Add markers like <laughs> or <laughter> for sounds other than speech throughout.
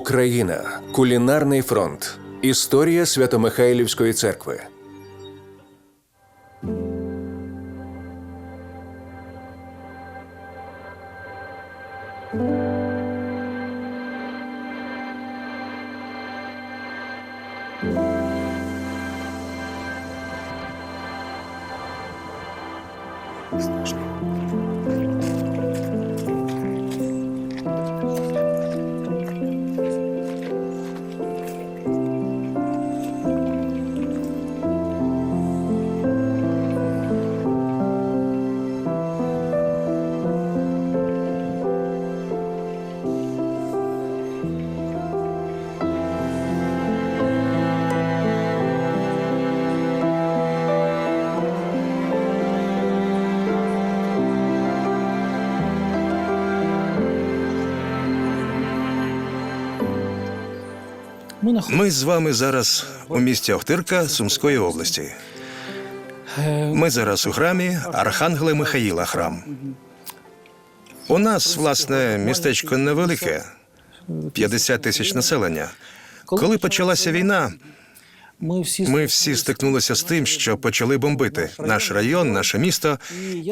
Україна. Кулінарний фронт. Історія Свято-Михайлівської церкви. Ми з вами зараз у місті Охтирка Сумської області. Ми зараз у храмі Архангела Михаїла храм. У нас, власне, містечко невелике 50 тисяч населення. Коли почалася війна, Ми всі стикнулися з тим, що почали бомбити наш район, наше місто.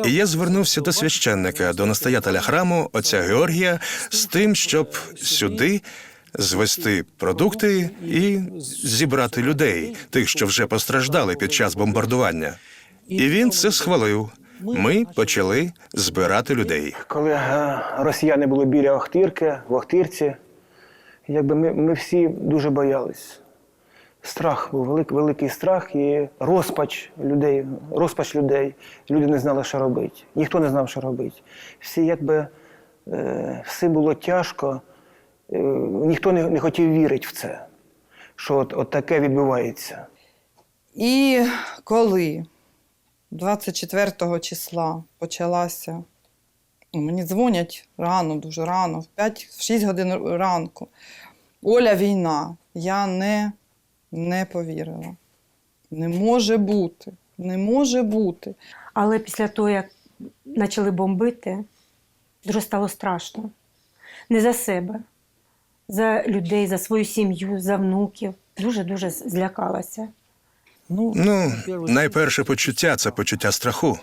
І я звернувся до священника, до настоятеля храму, отця Георгія, з тим, щоб сюди звести продукти і зібрати людей, тих, що вже постраждали під час бомбардування. І він це схвалив. Ми почали збирати людей. Коли е, росіяни були біля Охтирки, в Охтирці, якби ми, ми всі дуже боялись. Страх був велик, великий страх і розпач людей, розпач людей. Люди не знали, що робити. Ніхто не знав, що робити. Всі якби е, все було тяжко, ніхто не, не хотів вірити в це, що от, от таке відбувається. І коли 24 числа почалася, ну, мені дзвонять рано, дуже рано, в 5-6 годин ранку. Оля, війна. Я не, не повірила. Не може бути. Не може бути. Але після того, як почали бомбити, дуже стало страшно. Не за себе, за людей, за свою сім'ю, за внуків. Дуже-дуже злякалася. ну, Ну, найперше почуття це почуття страху.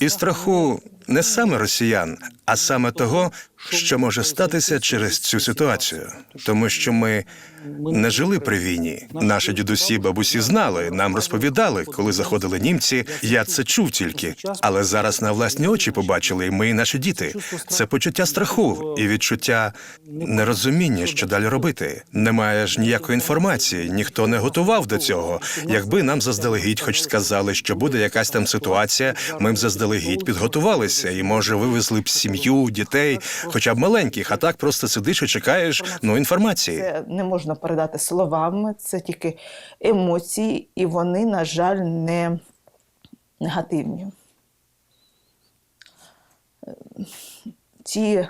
І страху не саме росіян, а саме того, що може статися через цю ситуацію, тому що ми не жили при війні. Наші дідусі, бабусі знали, нам розповідали, коли заходили німці. Я це чув тільки, але зараз на власні очі побачили і ми, і наші діти. Це почуття страху і відчуття нерозуміння, що далі робити. Немає ж ніякої інформації, ніхто не готував до цього. Якби нам заздалегідь, хоч сказали, що буде якась там ситуація, ми б заздалегідь підготувалися і, може, вивезли б сім'ю, дітей, хоча б маленьких, а так просто сидиш і чекаєш ну інформації. Це не можна передати словами, це тільки емоції, і вони, на жаль, не негативні. Е, Ці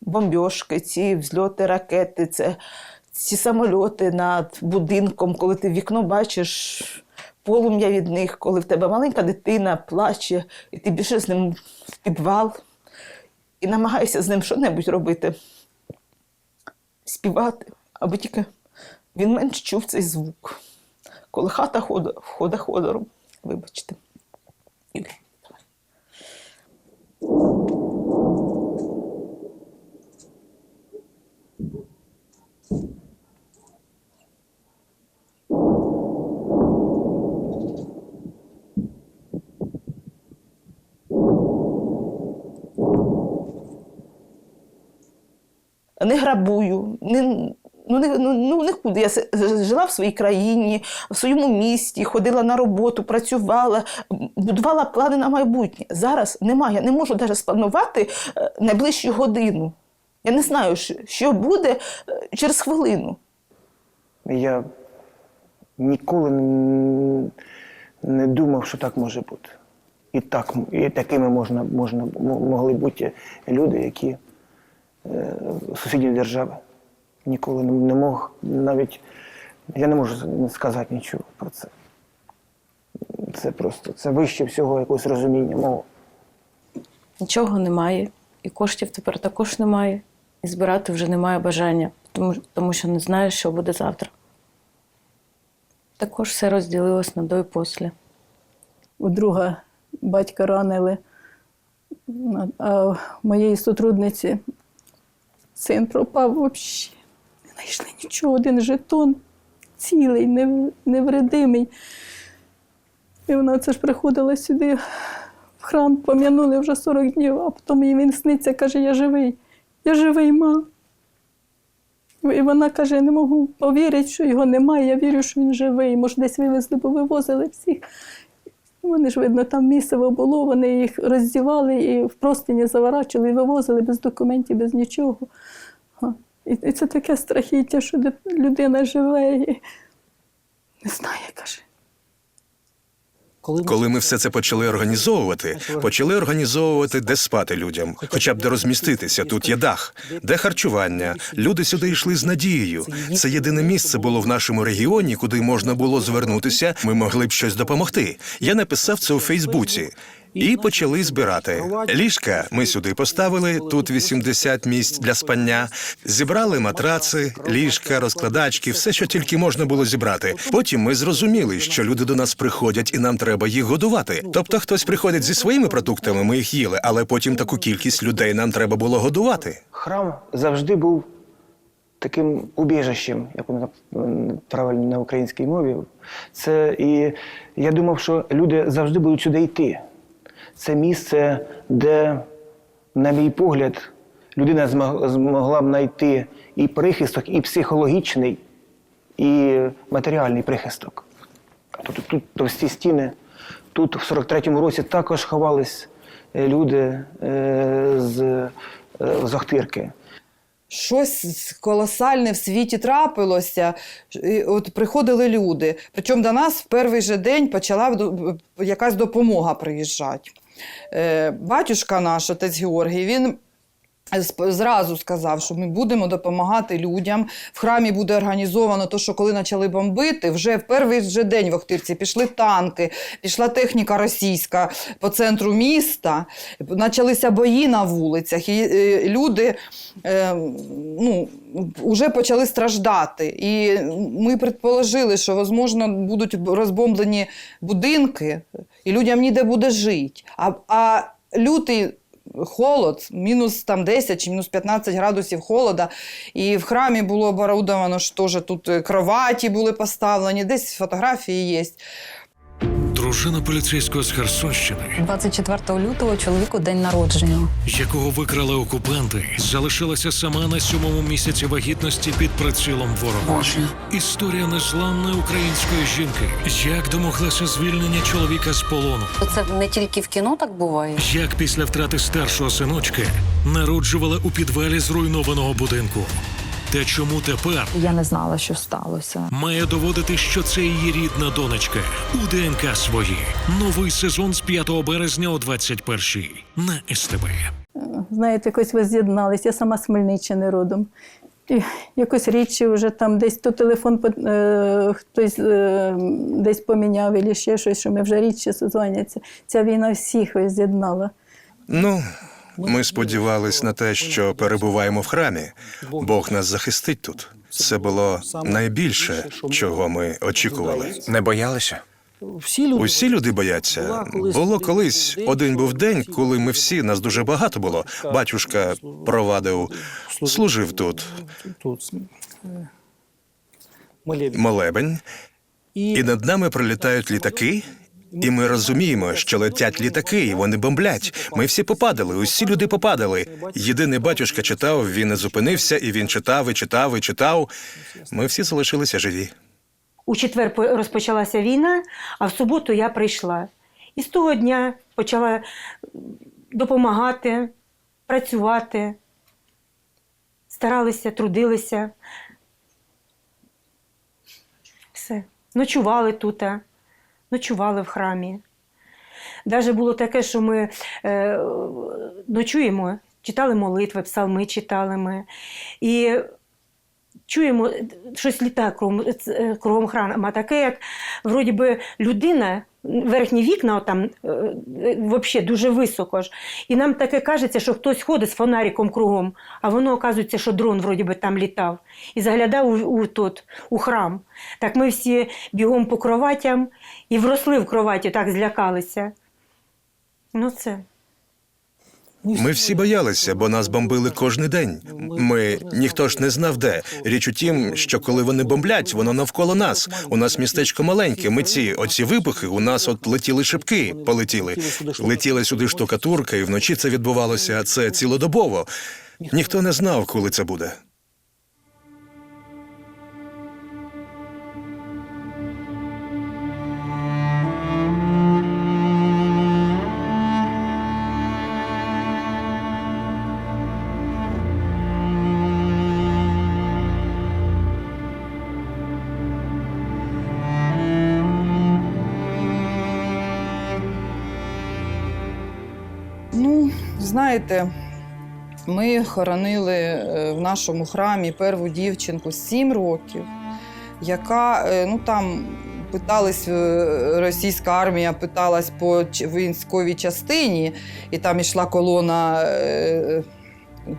бомбьошки, ці взльоти ракети, це ці самольоти над будинком, коли ти вікно бачиш полум'я від них, коли в тебе маленька дитина плаче, і ти біжиш з ним в підвал і намагаюся з ним щось робити співати, аби тільки він менш чув цей звук. Коли хата ходить хода ходором, вибачте. Не грабую, не, ну, не, ну, ну, нікуди. Я жила в своїй країні, в своєму місті, ходила на роботу, працювала, будувала плани на майбутнє. Зараз немає. Я не можу навіть спланувати е, найближчу годину. Я не знаю, що- буде е, через хвилину. Я ніколи не думав, що так може бути. І, так, і такими можна, можна, могли бути люди, які е, сусідні держави. Ніколи не, мог навіть. Я не можу сказати нічого про це. Це просто це вище всього якогось розуміння мого. Нічого немає, і коштів тепер також немає. І збирати вже немає бажання, тому, тому що не знаю, що буде завтра. Також все розділилось на до і після. у друга батька ранили, а в моєї сотрудниці син пропав взагалі. Не знайшли нічого, один жетон цілий, невредимий. І вона це ж приходила сюди в храм, пом'янули вже 40 днів, а потім їй він сниться, каже, я живий, я живий, ма. І вона каже, я не можу повірити, що його немає, я вірю, що він живий. Може, десь вивезли, бо вивозили всіх. Вони ж, видно, там місцево було, вони їх роздівали і в простині заворачували, і вивозили без документів, без нічого. І, це таке страхіття, що людина живе і не знає, каже. Коли ми все це почали організовувати, почали організовувати, де спати людям, хоча б де розміститися. Тут є дах, де харчування. Люди сюди йшли з надією. Це єдине місце було в нашому регіоні, куди можна було звернутися. Ми могли б щось допомогти. Я написав це у Фейсбуці. І почали збирати ліжка. Ми сюди поставили тут 80 місць для спання. Зібрали матраци, ліжка, розкладачки, все, що тільки можна було зібрати. Потім ми зрозуміли, що люди до нас приходять, і нам треба їх годувати. Тобто, хтось приходить зі своїми продуктами, ми їх їли, але потім таку кількість людей нам треба було годувати. Храм завжди був таким убіжищем, як правильно на українській мові. Це і я думав, що люди завжди будуть сюди йти. Це місце, де, на мій погляд, людина змог- змогла б знайти і прихисток, і психологічний, і матеріальний прихисток. Тут, тут товсті стіни. Тут в 43-му році також ховались е, люди е, з, е, з Охтирки. Щось колосальне в світі трапилося. От приходили люди. Причому до нас в перший же день почала якась допомога приїжджати. Е, Батюшка наш, отець Георгій, він зразу сказав, що ми будемо допомагати людям. В храмі буде організовано те, що коли почали бомбити, вже в перший же день в Охтирці пішли танки, пішла техніка російська по центру міста, почалися бої на вулицях, і е, люди е, ну, вже почали страждати. І ми предположили, що, можливо, будуть розбомблені будинки, і людям ніде буде жити. А, а лютий холод, мінус там 10 чи мінус 15 градусів холода. І в храмі було оборудовано, що ж тут е, кроваті були поставлені, десь фотографії є. Дружина поліцейського з Херсонщини, 24 лютого чоловіку день народження. якого викрали окупанти, залишилася сама на сьомому місяці вагітності під прицілом ворога. Боже. Історія незламної української жінки, як домоглася звільнення чоловіка з полону, Це не тільки в кіно так буває. як після втрати старшого синочки народжувала у підвалі зруйнованого будинку. Та чому тепер Я не знала, що сталося. має доводити, що це її рідна донечка у ДНК свої. Новий сезон з 5 березня о 21-й на СТБ. знаєте, якось ви з'єднались. Я сама з Хмельниччини родом. І якось рідше вже там десь то телефон е, хтось е, десь поміняв, або ще щось, що ми вже рідше созвоняться. Ця війна всіх ось з'єднала. Ну, ми сподівались на те, що перебуваємо в храмі. Бог нас захистить тут. Це було найбільше, чого ми очікували. Не боялися? Усі люди бояться. Було колись один був день, коли ми всі нас дуже багато було. Батюшка провадив, служив тут тут е, молебень. молебень, і над нами пролітають літаки. І ми розуміємо, що летять літаки, і вони бомблять. Ми всі попадали, усі люди попадали. Єдиний батюшка читав, він не зупинився, і він читав, і читав, і читав. Ми всі залишилися живі. У четвер по- розпочалася війна, а в суботу я прийшла. І з того дня почала допомагати, працювати. Старалися, трудилися. Все. Ночували тут. Ночували в храмі. Навіть було таке, що ми е, ночуємо, читали молитви, псалми читали ми. І чуємо, щось літає кругом, е, кругом храма, таке, як вроді би людина, верхні вікна там взагалі дуже високо ж. І нам таке кажеться, що хтось ходить з фонариком кругом, а воно оказується, що дрон вроді би там літав і заглядав у, у, тот, у храм. Так ми всі бігом по кроватям і вросли в кроваті, так злякалися. Ну це. Ми всі боялися, бо нас бомбили кожен день. Ми ніхто ж не знав де. Річ у тім, що коли вони бомблять, воно навколо нас. У нас містечко маленьке. Ми ці оці вибухи. У нас от летіли шибки, полетіли. Летіла сюди штукатурка, і вночі це відбувалося. Це цілодобово. Ніхто не знав, коли це буде. Ну, знаєте, ми хоронили е, в нашому храмі перву дівчинку 7 років, яка е, ну там питались, е, російська армія питалась по військовій частині, і там йшла колона.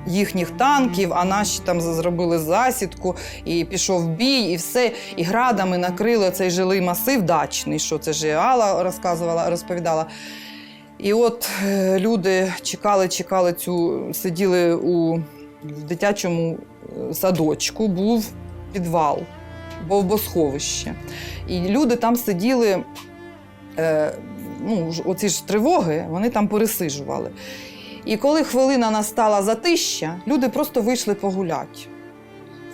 Їхніх танків, а наші там зробили засідку, і пішов бій, і все. І градами накрили цей жилий масив дачний, що це ж Алла розказувала, розповідала. І от е, люди чекали, чекали цю, сиділи у дитячому е, садочку, був підвал, бомбосховище. І люди там сиділи, е, ну, оці ж тривоги, вони там пересижували. І коли хвилина настала затища, люди просто вийшли погуляти,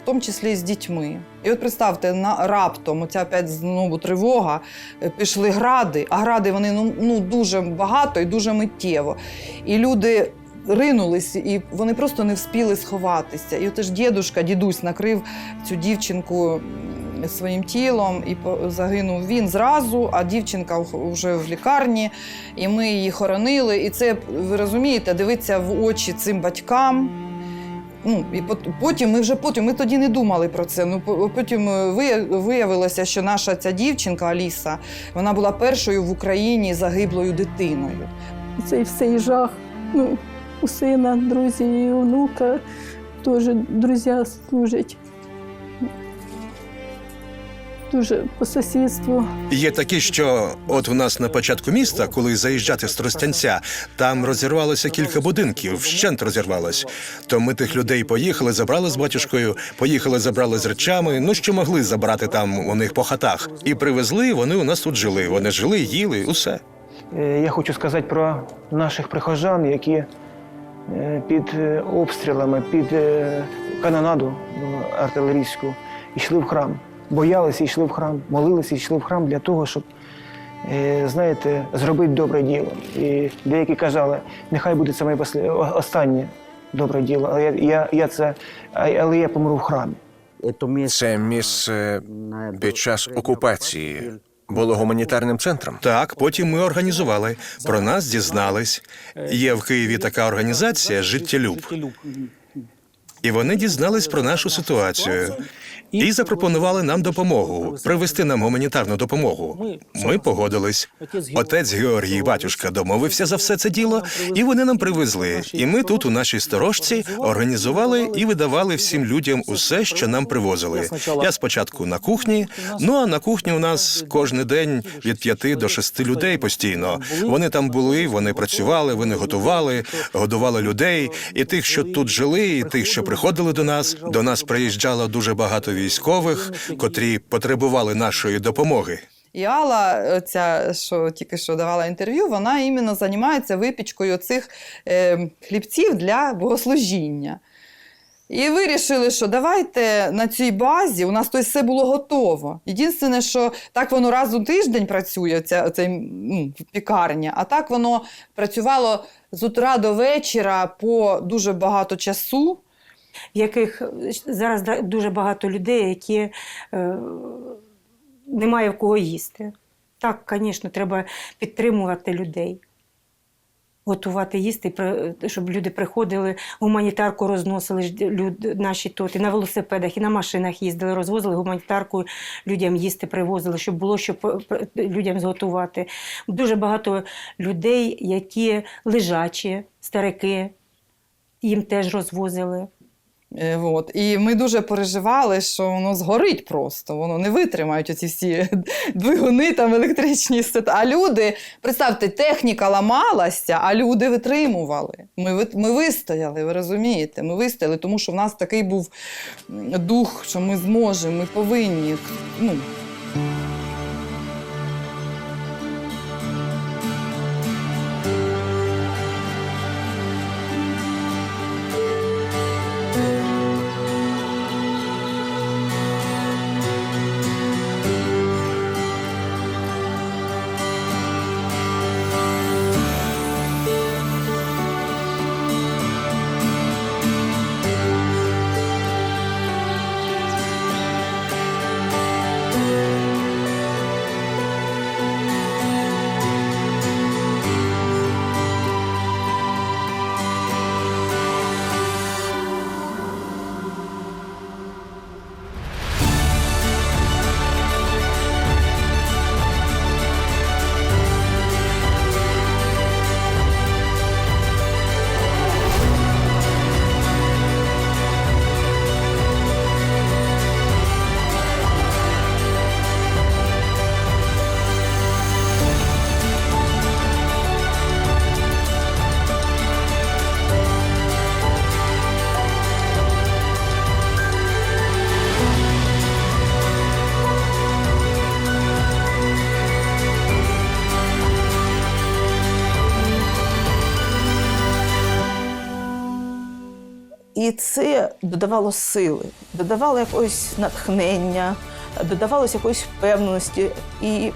в тому числі з дітьми. І от представте, на, раптом оця опять знову тривога, е, пішли гради, а гради вони ну, ну, дуже багато і дуже миттєво. І люди ринулись, і вони просто не вспіли сховатися. І от ж дідушка, дідусь накрив цю дівчинку своїм тілом, і загинув він зразу, а дівчинка вже в лікарні, і ми її хоронили. І це, ви розумієте, дивитися в очі цим батькам. Ну, і пот- потім ми вже потім ми тоді не думали про це. Ну по- потім е, виявилося, що наша ця дівчинка Аліса вона була першою в Україні загиблою дитиною. Цей всей жах. Ну, у сина, друзі, і онука теж друзі служать. Дуже по сусідству. Є такі, що от у нас на початку міста, коли заїжджати з Тростянця, там розірвалося кілька будинків, вщент розірвалось. То ми тих людей поїхали, забрали з батюшкою, поїхали, забрали з речами. Ну що могли забрати там у них по хатах, і привезли. Вони у нас тут жили. Вони жили, їли, усе. Е, Я хочу сказати про наших прихожан, які е, під е, обстрілами, під канонаду е, артилерійську йшли в храм. Боялися, йшли в храм, молилися, йшли в храм для того, щоб, е, знаєте, зробити добре діло. І деякі казали, нехай буде це моє послі- останнє добре діло, але я, я, я це, але я помру в храмі. Це місце під час окупації було гуманітарним центром. Так, потім ми організували. Про нас дізнались. Є в Києві така організація Життєлюб. І вони дізнались про нашу ситуацію і запропонували нам допомогу, привезти нам гуманітарну допомогу. Ми погодились. Отець Георгій батюшка домовився за все це діло, і вони нам привезли. І ми тут, у нашій сторожці, організували і видавали всім людям усе, що нам привозили. Я спочатку на кухні. Ну а на кухні у нас кожен день від п'яти до шести людей постійно. Вони там були, вони працювали, вони готували, годували людей, і тих, що тут жили, і тих, що приходили до нас. До нас приїжджало дуже багато військових, котрі потребували нашої допомоги. І Алла, ця, що тільки що давала інтерв'ю, вона іменно займається випічкою цих е, хлібців для богослужіння. І вирішили, що давайте на цій базі у нас то все було готово. Єдине, що так воно раз у тиждень працює, ця, ця ну, пікарня, а так воно працювало з утра до вечора по дуже багато часу. В яких зараз дуже багато людей, які е, немає в кого їсти. Так, звісно, треба підтримувати людей. Готувати їсти, щоб люди приходили, гуманітарку розносили ж люд, наші тут, і на велосипедах, і на машинах їздили, розвозили гуманітарку, людям їсти привозили, щоб було що по- людям зготувати. Дуже багато людей, які лежачі, старики, їм теж розвозили. Е, От. І ми дуже переживали, що воно згорить просто, воно не витримають оці всі <laughs> двигуни там електричні. А люди, представте, техніка ламалася, а люди витримували. Ми, ми вистояли, ви розумієте? Ми вистояли, тому що в нас такий був дух, що ми зможемо, ми повинні. Ну, це додавало сили, додавало якогось натхнення, додавалося якоїсь впевненості. І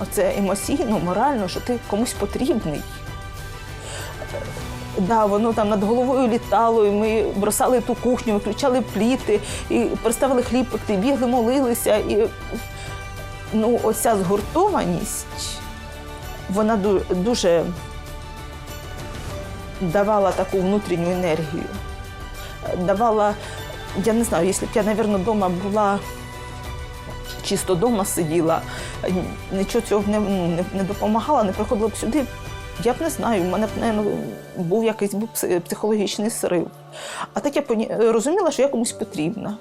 оце емоційно, морально, що ти комусь потрібний. Да, воно там над головою літало, і ми бросали ту кухню, виключали пліти, і переставили хліб пекти, бігли, молилися. І ну, оця згуртованість, вона дуже давала таку внутрішню енергію. Давала, я не знаю, якщо б я, мабуть, вдома була, чисто вдома сиділа, нічого цього не, ну, не, не допомагала, не приходила б сюди. Я б не знаю, в мене б, мабуть, був якийсь психологічний срив. А так я розуміла, що я комусь потрібна.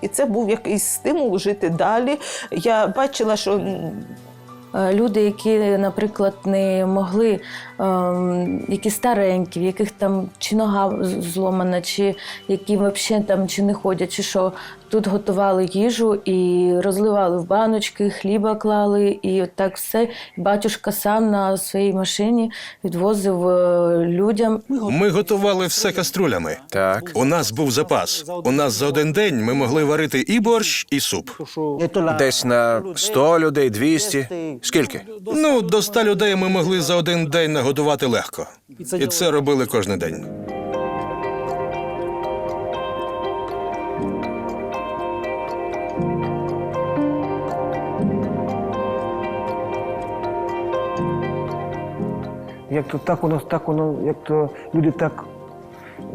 І це був якийсь стимул жити далі. Я бачила, що Люди, які, наприклад, не могли, ем, які старенькі, в яких там чи нога зломана, чи які взагалі там чи не ходять, чи що тут готували їжу і розливали в баночки, хліба клали, і от так все. Батюшка сам на своїй машині відвозив е, людям. Ми готували все каструлями. Так. У нас був запас. У нас за один день ми могли варити і борщ, і суп. Десь на 100 людей, 200. Скільки? Ну, до ста людей ми могли за один день нагодувати легко. І це робили кожен день. Як то так воно, так воно, як то люди так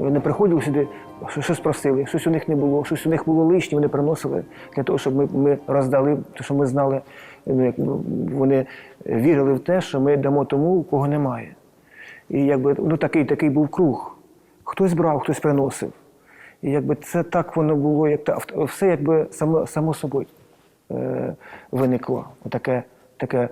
е, не приходили сюди, щось просили, щось у них не було, щось у них було лишнє, вони приносили для того, щоб ми, ми роздали, тому що ми знали, ну, як, ну, вони вірили в те, що ми дамо тому, у кого немає. І якби ну, такий, такий був круг. Хтось брав, хтось приносив. І якби це так воно було, як та, все якби само, само собою е, виникло. Таке, таке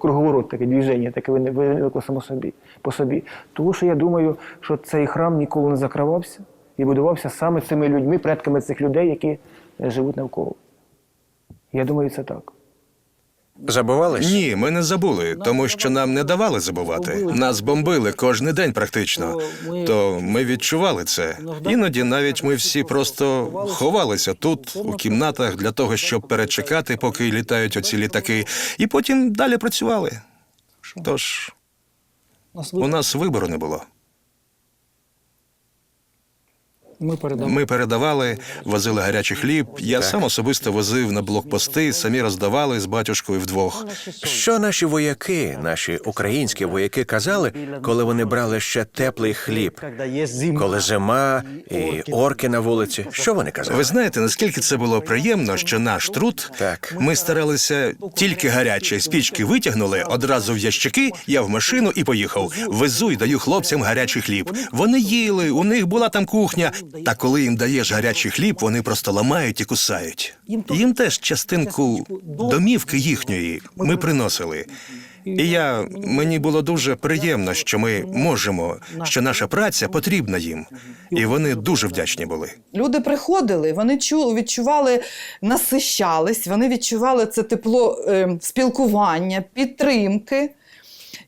круговорот, таке движення, таке вини- виникло само собі, по собі. Тому що я думаю, що цей храм ніколи не закривався і будувався саме цими людьми, предками цих людей, які е, живуть навколо. Я думаю, це так. Забувались? Ні, ми не забули, тому що нам не давали забувати. Нас бомбили кожен день практично. То ми відчували це. Іноді навіть ми всі просто ховалися тут, у кімнатах, для того, щоб перечекати, поки літають оці літаки, і потім далі працювали. Тож у нас вибору не було. Ми передамо. Ми передавали, возили гарячий хліб. Я сам особисто возив на блокпости, самі роздавали з батюшкою вдвох. Що наші вояки, наші українські вояки казали, коли вони брали ще теплий хліб? Коли зима і орки на вулиці, що вони казали? Ви знаєте, наскільки це було приємно, що наш труд Так. ми старалися тільки гаряче з пічки витягнули одразу в ящики. Я в машину і поїхав. Везу й даю хлопцям гарячий хліб. Вони їли, у них була там кухня. Та коли їм даєш гарячий хліб, вони просто ламають і кусають. Їм теж частинку домівки їхньої ми приносили. І я мені було дуже приємно, що ми можемо, що наша праця потрібна їм, і вони дуже вдячні були. Люди приходили, вони чу, відчували, насищались, вони відчували це тепло е, спілкування, підтримки.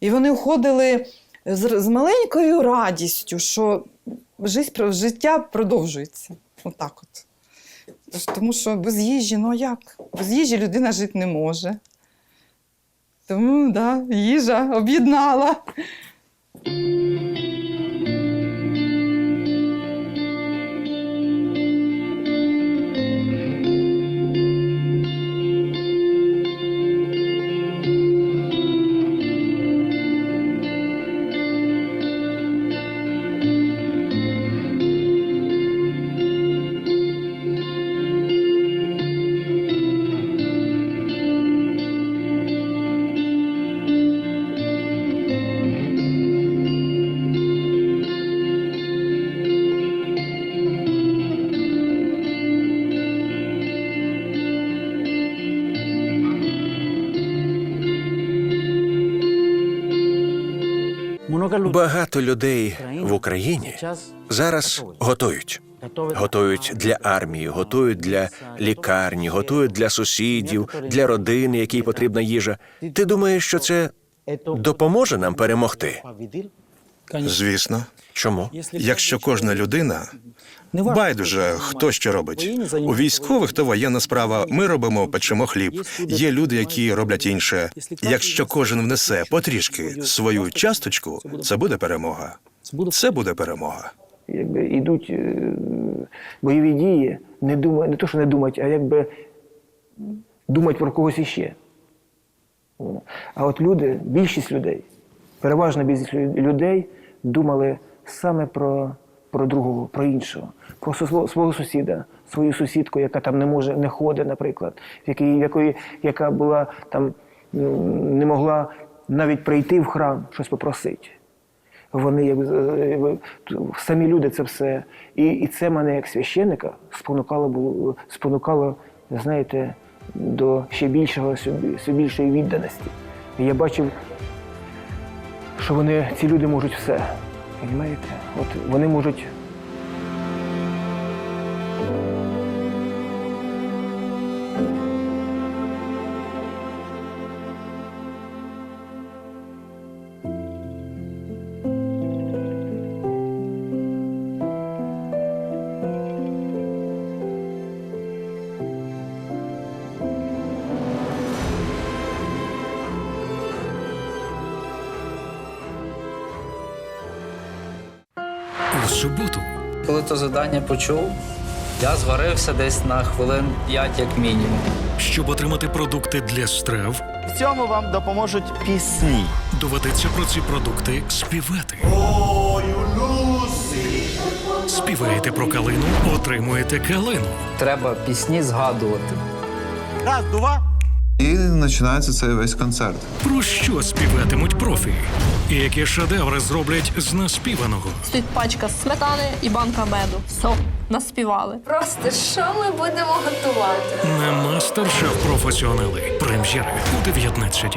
І вони уходили з, з маленькою радістю, що життя, продовжується. Отак от. Тому що без їжі, ну як? Без їжі людина жити не може. Тому да, їжа об'єднала. Багато людей в Україні зараз готують. Готують для армії, готують для лікарні, готують для сусідів, для родини, якій потрібна їжа. Ти думаєш, що це допоможе нам перемогти? Звісно, Чому? якщо кожна людина байдуже, хто що робить. У військових то воєнна справа. Ми робимо, печемо хліб. Є люди, які роблять інше. Якщо кожен внесе потрішки свою часточку, це буде перемога. Це буде перемога. Якби йдуть е, бойові дії, не думають, не то, що не думають, а якби думають про когось іще. А от люди, більшість людей, переважна більшість людей думали саме про, про другого, про іншого, про свого, сусіда, свою сусідку, яка там не може, не ходить, наприклад, в в якої, яка була там, не могла навіть прийти в храм, щось попросити. Вони як е, самі люди це все. І, і це мене як священника спонукало було, спонукало, знаєте, до ще більшого, ще більшої відданості. Я бачив, що вони, ці люди можуть все. Розумієте? От вони можуть У суботу Коли то завдання почув, я зварився десь на хвилин 5 як мінімум. Щоб отримати продукти для страв, В цьому вам допоможуть пісні. доведеться про ці продукти співати. Співаєте про калину, отримуєте калину. Треба пісні згадувати. Раз, два. І починається цей весь концерт. Про що співатимуть профі? І які шедеври зроблять з наспіваного? Стоїть пачка сметани і банка меду. Все, наспівали. Просто що ми будемо готувати? На мастер-шеф професіонали. Прем'єра у 19